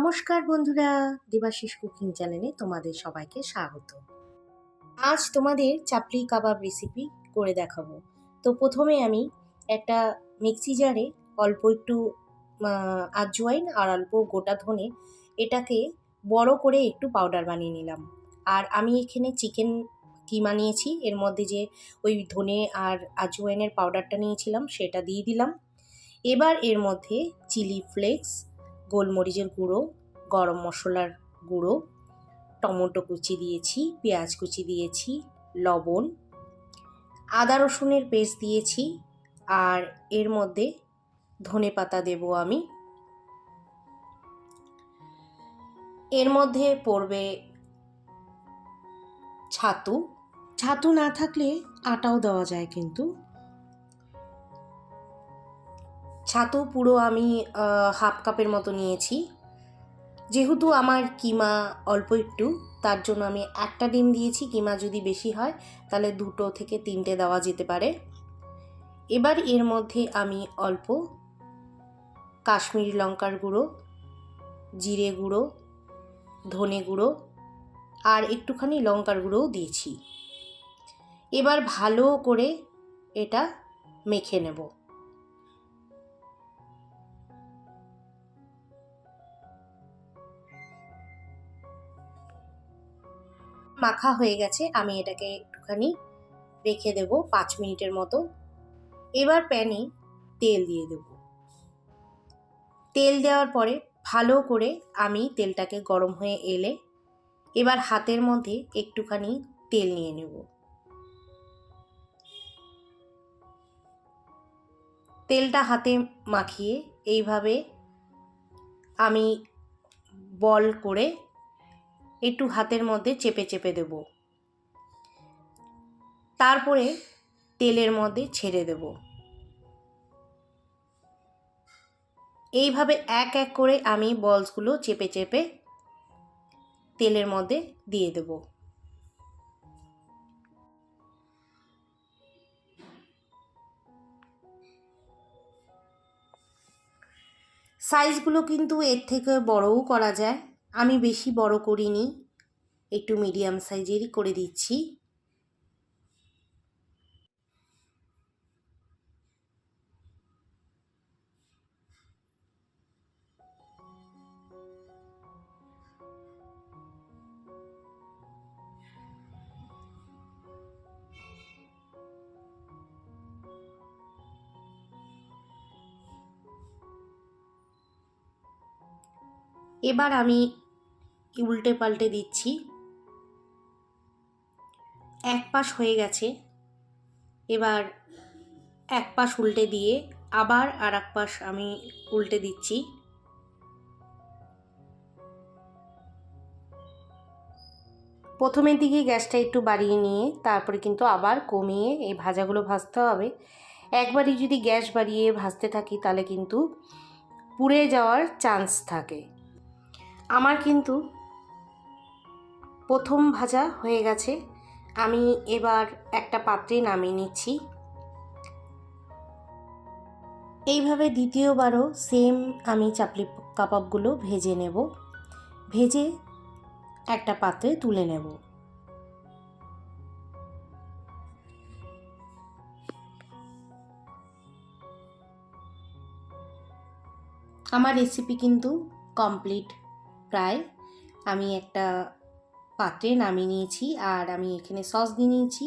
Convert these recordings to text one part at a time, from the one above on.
নমস্কার বন্ধুরা, দেবাশিস কুকিং চ্যানেলে তোমাদের সবাইকে স্বাগত। আজ তোমাদের চাপলি কাবাব রেসিপি করে দেখাবো। তো প্রথমে আমি একটা মিক্সি জারে অল্প একটু আজওয়াইন আর অল্প গোটা ধনে এটাকে বড় করে একটু পাউডার বানিয়ে নিলাম। আর আমি এখানে চিকেন কিমা নিয়েছি, এর মধ্যে যে ওই ধনে আর আজওয়াইনের পাউডারটা নিয়েছিলাম সেটা দিয়ে দিলাম। এবার এর মধ্যে চিলি ফ্লেক্স গোলমরিচের গুঁড়ো, গরম মশলার গুঁড়ো, টমেটো কুচি দিয়েছি, পেঁয়াজ কুচি দিয়েছি, লবণ, আদা রসুনের পেস্ট দিয়েছি, আর এর মধ্যে ধনে পাতা দেবো আমি। এর মধ্যে পড়বে ছাতু। ছাতু না থাকলে আটাও দেওয়া যায় কিন্তু। ছাতু পুরো আমি হাফ কাপের মতো নিয়েছি। যেহেতু আমার কিমা অল্প একটু, তার জন্য আমি একটা ডিম দিয়েছি, কিমা যদি বেশি হয়, তাহলে দুটো থেকে তিনটে দেওয়া যেতে পারে। এবার এর মধ্যে আমি অল্প কাশ্মীরি লঙ্কার গুঁড়ো, জিরে গুঁড়ো, ধনে গুঁড়ো আর একটুখানি লঙ্কার গুঁড়োও দিয়েছি। এবার ভালো করে এটা মেখে নেব। মাখা হয়ে গেছে, আমি এটাকে একটুখানি রেখে দেব পাঁচ মিনিটের মতো। এবার প্যানে তেল দিয়ে দেব। তেল দেওয়ার পরে ভালো করে আমি তেলটাকে গরম হয়ে এলে এবার হাতের মধ্যে একটুখানি তেল নিয়ে নেব। তেলটা হাতে মাখিয়ে এইভাবে আমি বল করে একটু হাতের মধ্যে চেপে চেপে দেব। তারপরে তেলের মধ্যে ছেড়ে দেব। এইভাবে এক এক করে আমি বলসগুলো চেপে চেপে তেলের মধ্যে দিয়ে দেব। সাইজগুলো কিন্তু এর থেকে বড়ও করা যায়। আমি বেশি বড় করিনি একটু মিডিয়াম সাইজেরই করে দিচ্ছি। এবার আমি উল্টে পাল্টে দিচ্ছি। এক পাশ হয়ে গেছে। এবার এক পাশ উল্টে দিয়ে আবার আর এক পাশ আমি উল্টে দিচ্ছি। প্রথমের দিকে গ্যাসটা একটু বাড়িয়ে নিয়ে তারপরে কিন্তু আবার কমিয়ে এই ভাজাগুলো ভাজতে হবে। একবারই যদি গ্যাস বাড়িয়ে ভাজতে থাকি তাহলে কিন্তু পুড়ে যাওয়ার চান্স থাকে। আমার কিন্তু প্রথম ভাজা হয়ে গেছে। আমি এবার একটা পাত্রে নামিয়ে নিচ্ছি। এইভাবে দ্বিতীয়বারও সেম আমি চাপলি কাবাবগুলো ভেজে নেব। ভেজে একটা পাত্রে তুলে নেব। আমার রেসিপি কিন্তু কমপ্লিট প্রায়। আমি একটা পাত্রে নামিয়ে নিয়েছি আর আমি এখানে সস দিয়ে নিয়েছি।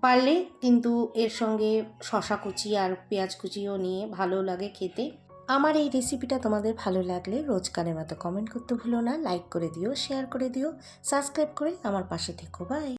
পারলে কিন্তু এর সঙ্গে শশা কুচি আর পেঁয়াজ কুচিও নিয়ে ভালো লাগে খেতে। আমার এই রেসিপিটা তোমাদের ভালো লাগলে রোজকারের মতো কমেন্ট করতে ভুলো না লাইক করে দিও শেয়ার করে দিও সাবস্ক্রাইব করে আমার পাশে থেকো বাই